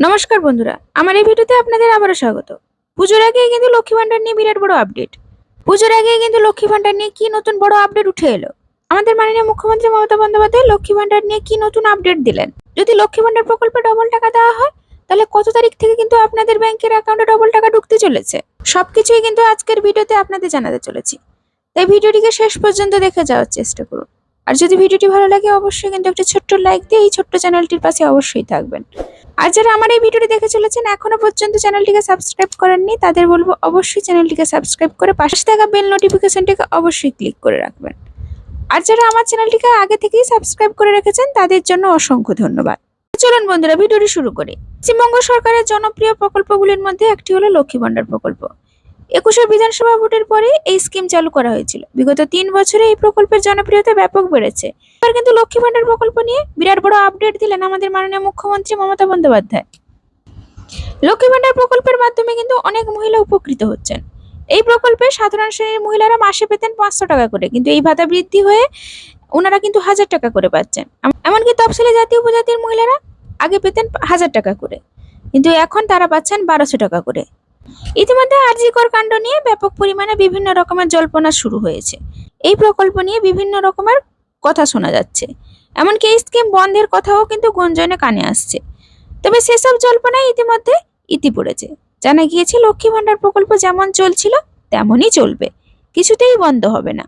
নমস্কার বন্ধুরা, আমার এই ভিডিওতে আপনাদের আবারও স্বাগত। পুজোর আগেই কিন্তু লক্ষ্মী ভান্ডার নিয়ে বিরাট বড় আপডেট পুজোর আগেই কিন্তু লক্ষ্মী ভান্ডার নিয়ে কি নতুন বড় আপডেট উঠে এলো? আমাদের মাননীয় মুখ্যমন্ত্রী মমতা বন্দ্যোপাধ্যায় লক্ষ্মী ভান্ডার নিয়ে কি নতুন আপডেট দিলেন? যদি লক্ষ্মী ভান্ডার প্রকল্পে ডবল টাকা দেওয়া হয়, তাহলে কত তারিখ থেকে কিন্তু আপনাদের ব্যাংকের অ্যাকাউন্টে ডবল টাকা ঢুকতে চলেছে? সবকিছুই কিন্তু আজকের ভিডিওতে আপনাদের জানাতে চলেছি। তাই ভিডিওটিকে শেষ পর্যন্ত দেখে যাওয়ার চেষ্টা করুন। আর যদি ভিডিওটি ভালো লাগে, অবশ্যই কিন্তু একটা ছোট্ট লাইক দিয়ে এই ছোট্ট চ্যানেলটির পাশে অবশ্যই থাকবেন। আর যারা আমার এই ভিডিওটি দেখে চলেছেন, এখনও পর্যন্ত চ্যানেলটিকে সাবস্ক্রাইব করেননি, তাদের বলব অবশ্যই চ্যানেলটিকে সাবস্ক্রাইব করে পাশে থাকা বেল নোটিফিকেশানটিকে অবশ্যই ক্লিক করে রাখবেন। আর যারা আমার চ্যানেলটিকে আগে থেকেই সাবস্ক্রাইব করে রেখেছেন, তাদের জন্য অসংখ্য ধন্যবাদ। চলুন বন্ধুরা, ভিডিওটি শুরু করি। পশ্চিমবঙ্গ সরকারের জনপ্রিয় প্রকল্পগুলির মধ্যে একটি হলো লক্ষ্মী ভান্ডার প্রকল্প। একুশে বিধানসভা ভোটের পরে এই স্কিম চালু করা হয়েছিল। বিগত তিন বছরে এই প্রকল্পের জনপ্রিয়তা ব্যাপক বেড়েছে। এবার কিন্তু লক্ষ্মী ভান্ডার প্রকল্প নিয়ে বিরাট বড় আপডেট দিলেন আমাদের মাননীয় মুখ্যমন্ত্রী মমতা বন্দ্যোপাধ্যায়। লক্ষ্মী ভান্ডার প্রকল্পের মাধ্যমে কিন্তু অনেক মহিলা উপকৃত হচ্ছেন। এই প্রকল্পে সাধারণ শ্রেণির মহিলারা মাসে পেতেন পাঁচশো টাকা করে, কিন্তু এই ভাতা বৃদ্ধি হয়ে ওনারা কিন্তু হাজার টাকা করে পাচ্ছেন। এম- এমনকি তফসিলি জাতি উপজাতির মহিলারা আগে পেতেন হাজার টাকা করে, কিন্তু এখন তারা পাচ্ছেন বারোশো টাকা করে। ইতিমধ্যে আরজিকর কাণ্ড নিয়ে ব্যাপক পরিমাণে বিভিন্ন রকমের জল্পনা শুরু হয়েছে। এই প্রকল্প নিয়ে বিভিন্ন রকমের কথা শোনা যাচ্ছে। এমনকি এই স্কিম বন্ধের কথাও কিন্তু গুঞ্জনে কানে আসছে। তবে সেসব জল্পনায় ইতিমধ্যে ইতি পড়েছে। জানা গিয়েছে, লক্ষ্মী ভান্ডার প্রকল্প যেমন চলছিল, তেমনই চলবে। কিছুতেই বন্ধ হবে না।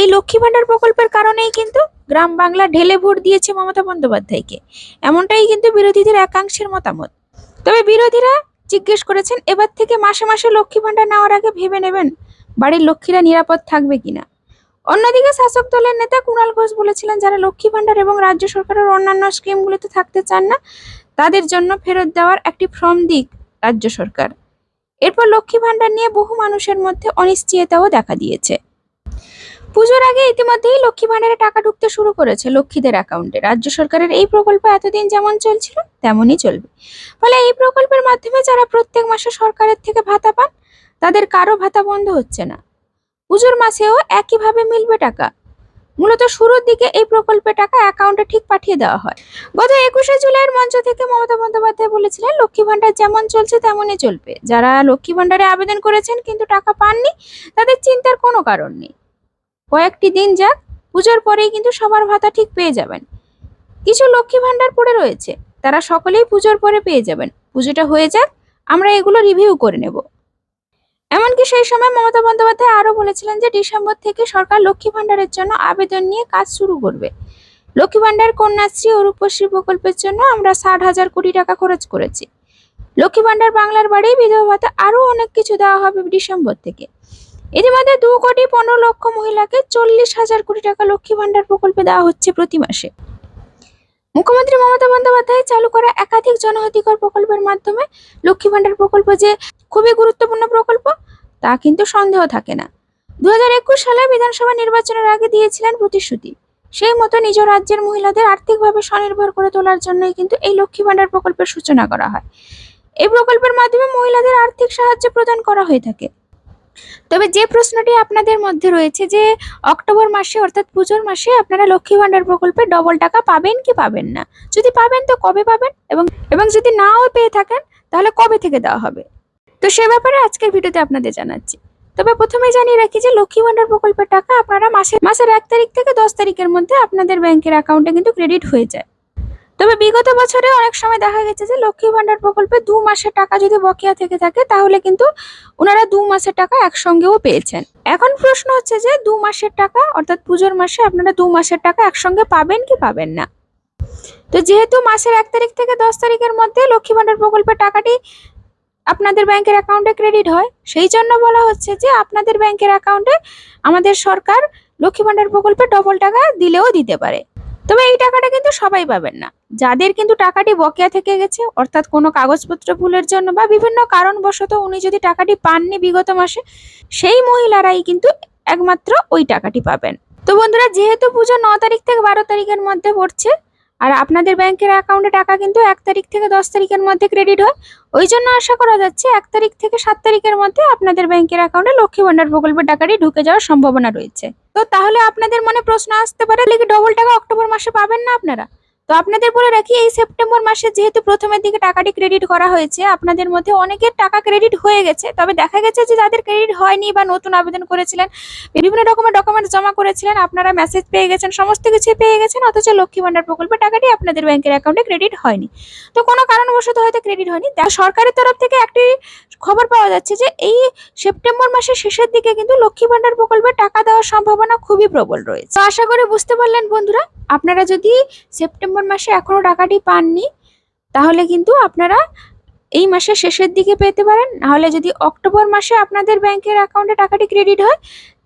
এই লক্ষ্মী ভান্ডার প্রকল্পের কারণেই কিন্তু গ্রাম বাংলা ঢেলে ভোট দিয়েছে মমতা বন্দ্যোপাধ্যায়কে। এমনটাই কিন্তু বিরোধীদের একাংশের মতামত। তবে বিরোধীরা জিজ্ঞেস করেছেন, এবার থেকে মাসে মাসে লক্ষ্মী ভান্ডার নেওয়ার আগে ভেবে নেবেন বাড়ির লক্ষ্মীরা নিরাপদ থাকবে কিনা? অন্যদিকে শাসক দলের নেতা কুণাল ঘোষ বলেছিলেন, যারা লক্ষ্মী ভান্ডার এবং রাজ্য সরকারের অন্যান্য স্কিমগুলিতে থাকতে চান না, তাদের জন্য ফেরত দেওয়ার একটি ফর্ম দিক রাজ্য সরকার। এরপর লক্ষ্মী ভান্ডার নিয়ে বহু মানুষের মধ্যে অনিশ্চয়তাও দেখা দিয়েছে। পুজোর আগে ইতিমধ্যেই লক্ষ্মী ভান্ডারে টাকা ঢুকতে শুরু করেছে লক্ষ্মীদের অ্যাকাউন্টে। রাজ্য সরকারের এই প্রকল্প এতদিন যেমন চলছিল, তেমনই চলবে। ফলে এই প্রকল্পের মাধ্যমে যারা প্রত্যেক মাসে সরকারের থেকে ভাতা পান, তাদের কারও ভাতা বন্ধ হচ্ছে না। পুজোর মাসেও একইভাবে মিলবে টাকা। মূলত শুরুর দিকে এই প্রকল্পের টাকা অ্যাকাউন্টে ঠিক পাঠিয়ে দেওয়া হয়। গত একুশে জুলাইয়ের মঞ্চ থেকে মমতা বন্দ্যোপাধ্যায় বলেছিলেন, লক্ষ্মী ভান্ডার যেমন চলছে, তেমনই চলবে। যারা লক্ষ্মী ভান্ডারে আবেদন করেছেন কিন্তু টাকা পাননি, তাদের চিন্তার কোনো কারণ নেই। কয়েকটি দিন যাক, পুজোর পরেই কিন্তু সবার ভাতা ঠিক পেয়ে যাবেন। কিছু লক্ষ্মী ভান্ডার পড়ে রয়েছে, তারা সকলেই পুজোর পরে পেয়ে যাবেন। পুজোটা হয়ে যাক, আমরা এগুলো রিভিউ করে নেব। এমনকি সেই সময় মমতা বন্দ্যোপাধ্যায় আরও বলেছিলেন যে ডিসেম্বর থেকে সরকার লক্ষ্মী ভান্ডারের জন্য আবেদন নিয়ে কাজ শুরু করবে। লক্ষ্মী ভান্ডার কন্যাশ্রী ও রূপশ্রী প্রকল্পের জন্য আমরা ষাট হাজার কোটি টাকা খরচ করেছি। লক্ষ্মী ভান্ডার বাংলার বাড়ি বিধবা ভাতা আরও অনেক কিছু দেওয়া হবে ডিসেম্বর থেকে। ইতিমধ্যে দু কোটি পনেরো লক্ষ মহিলাকে চল্লিশ হাজার কোটি টাকা লক্ষ্মী ভান্ডার প্রকল্পে দেওয়া হচ্ছে প্রতি মাসে। মুখ্যমন্ত্রী মমতা বন্দ্যোপাধ্যায় চালু করা একাধিক জনহিতকর প্রকল্পের মাধ্যমে লক্ষ্মী ভান্ডার প্রকল্প যে খুবই গুরুত্বপূর্ণ প্রকল্প, তা কিন্তু সন্দেহ থাকে না। দু হাজার একুশ সালে বিধানসভা নির্বাচনের আগে দিয়েছিলেন প্রতিশ্রুতি। সেই মতো নিজ রাজ্যের মহিলাদের আর্থিকভাবে স্বনির্ভর করে তোলার জন্যই কিন্তু এই লক্ষ্মী ভান্ডার প্রকল্পের সূচনা করা হয়। এই প্রকল্পের মাধ্যমে মহিলাদের আর্থিক সাহায্য প্রদান করা হয়ে থাকে। তবে যে প্রশ্নটি আপনাদের মধ্যে রয়েছে যে অক্টোবর মাসে অর্থাৎ পুজোর মাসে আপনারা লক্ষ্মী ভান্ডার প্রকল্পে ডবল টাকা পাবেন কি পাবেন না? যদি পাবেন তো কবে পাবেন? এবং এবং যদি নাও পেয়ে থাকেন, তাহলে কবে থেকে দেওয়া হবে? তো সে ব্যাপারে আজকের ভিডিওতে আপনাদের জানাচ্ছি। তবে প্রথমে জানিয়ে রাখি যে লক্ষ্মী ভান্ডার প্রকল্পের টাকা আপনারা মাসে মাসের এক তারিখ থেকে দশ তারিখের মধ্যে আপনাদের ব্যাংকের অ্যাকাউন্টে কিন্তু ক্রেডিট হয়ে যায়। তবে বিগত বছরে অনেক সময় দেখা গেছে যে লক্ষ্মী ভান্ডার প্রকল্পে দু মাসের টাকা যদি বকেয়া থেকে থাকে, তাহলে কিন্তু ওনারা দু মাসের টাকা একসঙ্গেও পেয়েছেন। এখন প্রশ্ন হচ্ছে যে দু মাসের টাকা, অর্থাৎ পুজোর মাসে আপনারা দু মাসের টাকা একসঙ্গে পাবেন কি পাবেন না? তো যেহেতু মাসের এক তারিখ থেকে দশ তারিখের মধ্যে লক্ষ্মী ভান্ডার প্রকল্পের টাকাটি আপনাদের ব্যাংকের অ্যাকাউন্টে ক্রেডিট হয়, সেই জন্য বলা হচ্ছে যে আপনাদের ব্যাংকের অ্যাকাউন্টে আমাদের সরকার লক্ষ্মী ভান্ডার প্রকল্পে ডবল টাকা দিলেও দিতে পারে। তবে এই টাকাটা কিন্তু সবাই পাবেন না। যাদের কিন্তু টাকাটি বকেয়া থেকে গেছে, অর্থাৎ কোনো কাগজপত্র ভুলের জন্য বা বিভিন্ন কারণবশত উনি যদি টাকাটি পাননি বিগত মাসে, সেই মহিলারাই কিন্তু একমাত্র ওই টাকাটি পাবেন। তো বন্ধুরা, যেহেতু পুজো ন তারিখ থেকে বারো তারিখের মধ্যে পড়ছে আর আপনাদের ব্যাংকের অ্যাকাউন্টে টাকা কিন্তু এক তারিখ থেকে দশ তারিখের মধ্যে ক্রেডিট হয়। ওই জন্য আশা করা যাচ্ছে এক তারিখ থেকে সাত তারিখের মধ্যে আপনাদের ব্যাংকের অ্যাকাউন্টে লক্ষ্মী ভান্ডার প্রকল্পের টাকাটি ঢুকে যাওয়ার সম্ভাবনা রয়েছে। তো তাহলে আপনাদের মনে প্রশ্ন আসতে পারে কি ডবল টাকা অক্টোবর মাসে পাবেন না আপনারা? তো আপনাদের বলে রাখি, এই সেপ্টেম্বর মাসে যেহেতু প্রথমের দিকে টাকাটি ক্রেডিট করা হয়েছে, আপনাদের মধ্যে অনেকের টাকা ক্রেডিট হয়ে গেছে, তবে দেখা গেছে যে যাদের ক্রেডিট হয়নি বা নতুন আবেদন করেছিলেন, বিভিন্ন রকমের ডকুমেন্ট জমা করেছিলেন, আপনারা মেসেজ পেয়ে গেছেন, সমস্ত কিছু পেয়ে গেছেন, অথচ লক্ষ্মী ভান্ডার প্রকল্পের টাকাটি আপনাদের ব্যাংকের অ্যাকাউন্টে ক্রেডিট হয়নি। তো কোনো কারণবশত হয়তো ক্রেডিট হয়নি। সরকারের তরফ থেকে একটি খবর পাওয়া যাচ্ছে যে এই সেপ্টেম্বর মাসের শেষের দিকে কিন্তু লক্ষ্মী ভান্ডার প্রকল্পে টাকা দেওয়ার সম্ভাবনা খুবই প্রবল রয়েছে। আশা করে বুঝতে পারলেন বন্ধুরা, আপনারা যদি সেপ্টেম্বর মাসে এখনও টাকাটি পাননি, তাহলে কিন্তু আপনারা এই মাসের শেষের দিকে পেতে পারেন। নাহলে যদি অক্টোবর মাসে আপনাদের ব্যাংকের অ্যাকাউন্টে টাকাটি ক্রেডিট হয়,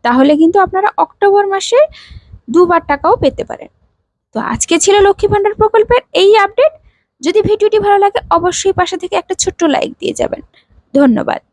তাহলে কিন্তু আপনারা অক্টোবর মাসে দুবার টাকাও পেতে পারেন। তো আজকে ছিল লক্ষ্মী ভান্ডার প্রকল্পের এই আপডেট। যদি ভিডিওটি ভালো লাগে, অবশ্যই পাশে থেকে একটা ছোট্ট লাইক দিয়ে যাবেন। ধন্যবাদ।